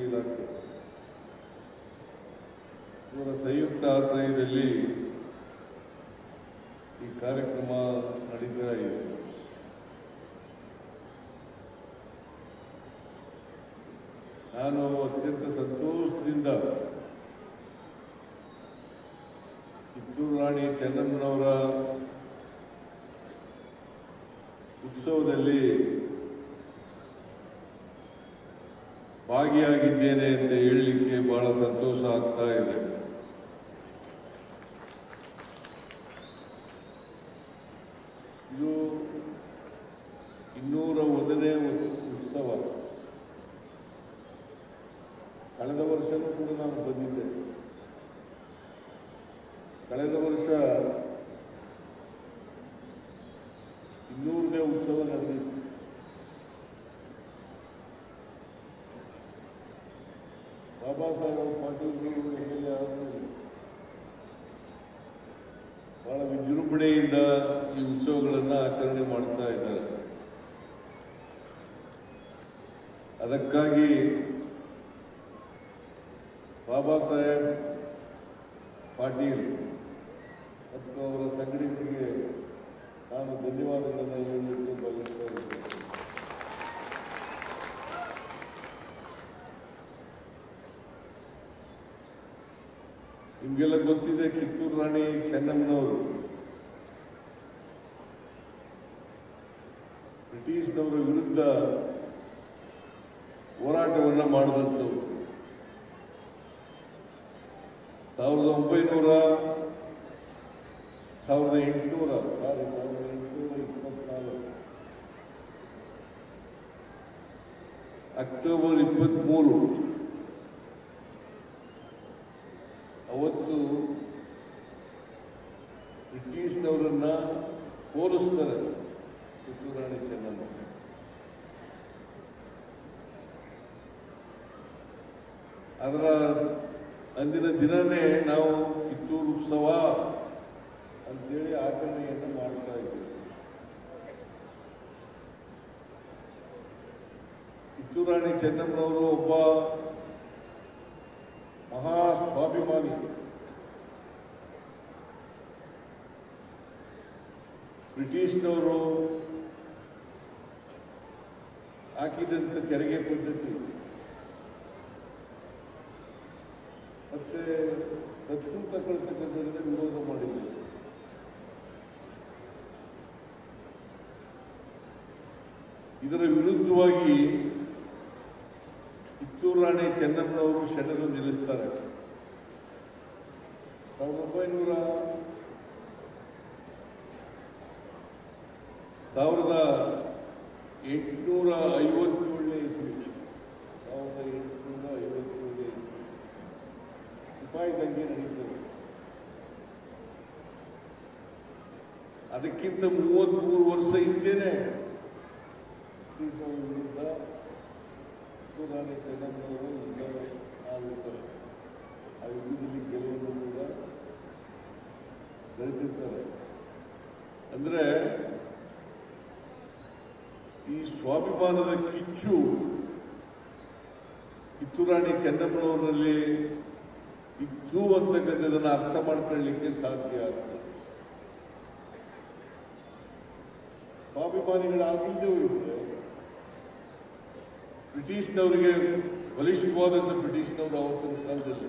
ಇಲಾಖೆ. ಇವರ ಸಂಯುಕ್ತ ಆಶ್ರಯದಲ್ಲಿ ಕಾರ್ಯಕ್ರಮ ನಡೀತಾ ಇದೆ. ನಾನು ಅತ್ಯಂತ ಸಂತೋಷದಿಂದ ಕಿತ್ತೂರು ರಾಣಿ ಚೆನ್ನಮ್ಮನವರ ಉತ್ಸವದಲ್ಲಿ ಭಾಗಿಯಾಗಿದ್ದೇನೆ ಅಂತ ಹೇಳಲಿಕ್ಕೆ ಬಹಳ ಸಂತೋಷ ಆಗ್ತಾ ಇದೆ. ಒಂದನೇ ಉತ್ಸ್- ಉತ್ಸವ. ಕಳೆದ ವರ್ಷನೂ ಕೂಡ ನಾನು ಬಂದಿದ್ದೆ. ಕಳೆದ ವರ್ಷ ಇನ್ನೂರನೇ ಉತ್ಸವ ನಡೆದಿತ್ತು. ಬಾಬಾ ಸಾಹೇಬ್ ಪಾಟೀಲ್ ಎಂ ಎಲ್ ಆದಮೇಲೆ ಬಹಳ ವಿಜೃಂಭಣೆಯಿಂದ ಈ ಉತ್ಸವಗಳನ್ನು ಆಚರಣೆ ಮಾಡ್ತಾ ಇದ್ದಾರೆ. ಅದಕ್ಕಾಗಿ ಬಾಬಾ ಸಾಹೇಬ್ ಪಾಟೀಲ್ ಮತ್ತು ಅವರ ಸಂಘಟನೆಗೆ ನಾನು ಧನ್ಯವಾದಗಳನ್ನು ಹೇಳಲಿಕ್ಕೆ ಬಯಸ್ತಾ ನಿಮಗೆಲ್ಲ ಗೊತ್ತಿದೆ ಕಿತ್ತೂರು ರಾಣಿ ಚೆನ್ನಮ್ಮನವರು. ಬ್ರಿಟಿಷ್ನವರ ವಿರುದ್ಧ ಹೋರಾಟವನ್ನು ಮಾಡಿದಂಥವು ಸಾವಿರದ ಒಂಬೈನೂರ, ಸಾವಿರದ ಎಂಟುನೂರ, ಸಾರಿ, ಸಾವಿರದ ಎಂಟುನೂರ ಇಪ್ಪತ್ನಾಲ್ಕು. ಅಕ್ಟೋಬರ್ ಇಪ್ಪತ್ತ್ಮೂರು ಅವತ್ತು ಬ್ರಿಟಿಷ್ನವರನ್ನ ಹೋಲಿಸ್ತಾರೆ. ಕಿತ್ತೂರು ರಾಣಿ ಅದರ ಅಂದಿನ ದಿನವೇ ನಾವು ಕಿತ್ತೂರು ಉತ್ಸವ ಅಂತೇಳಿ ಆಚರಣೆಯನ್ನು ಮಾಡ್ತಾ ಇದ್ದೀವಿ. ಕಿತ್ತೂರು ರಾಣಿ ಚೆನ್ನಮ್ಮನವರು ಒಬ್ಬ ಮಹಾ ಸ್ವಾಭಿಮಾನಿ ಬ್ರಿಟಿಷ್ನವರು ಹಾಕಿದಂಥ ತೆರಿಗೆ ಪದ್ಧತಿ ಮತ್ತೆ ದತ್ತು ತಗೊಳ್ತಕ್ಕಂಥದ್ದನ್ನ ವಿರೋಧ ಮಾಡಿದ್ರು. ಇದರ ವಿರುದ್ಧವಾಗಿ ಕಿತ್ತೂರು ರಾಣಿ ಚೆನ್ನಮ್ಮನವರು ಸೆಣೆದು ನಿಲ್ಲಿಸ್ತಾರೆ. ಸಾವಿರದ ಒಂಬೈನೂರ ಸಾವಿರದ ಎಂಟುನೂರ ಐವತ್ತೇಳನೇ ಇಸ್ವಿ ಸಾವಿರದ ಎಂಟುನೂರ ಐವತ್ತೇಳನೇ ಇಸ್ವಿ ಸಿಪಾಯಿ ದಂಗೆ ನಡೀತದೆ ಅದಕ್ಕಿಂತ ಮೂವತ್ತ್ಮೂರು ವರ್ಷ ಬ್ರಿಟಿಷ್ನವರ ವಿರುದ್ಧ ರಾಣಿ ಚೆನ್ನಮ್ಮನವರು ಈಗ ಆಗಿರ್ತಾರೆ ಆ ಯುದ್ಧದಲ್ಲಿ ಗೆಲುವನ್ನು ಕೂಡ ಗಳಿಸಿರ್ತಾರೆ. ಅಂದರೆ ಈ ಸ್ವಾಭಿಮಾನದ ಕಿಚ್ಚು ಕಿತ್ತೂರಾಣಿ ಚೆನ್ನಮ್ಮನವರಲ್ಲಿ ಇದ್ದು ಅಂತಕ್ಕಂಥದ್ದನ್ನು ಅರ್ಥ ಮಾಡ್ಕೊಳ್ಳಿಕ್ಕೆ ಸಾಧ್ಯ ಆಗ್ತದೆ. ಸ್ವಾಭಿಮಾನಿಗಳಾಗಿಲ್ಲದೆ ಹೋಗಿದ್ರೆ ಬ್ರಿಟಿಷ್ನವರಿಗೆ ಬಲಿಷ್ಠವಾದಂಥ ಬ್ರಿಟಿಷ್ನವರು ಆವತ್ತಿನ ಕಾಲದಲ್ಲಿ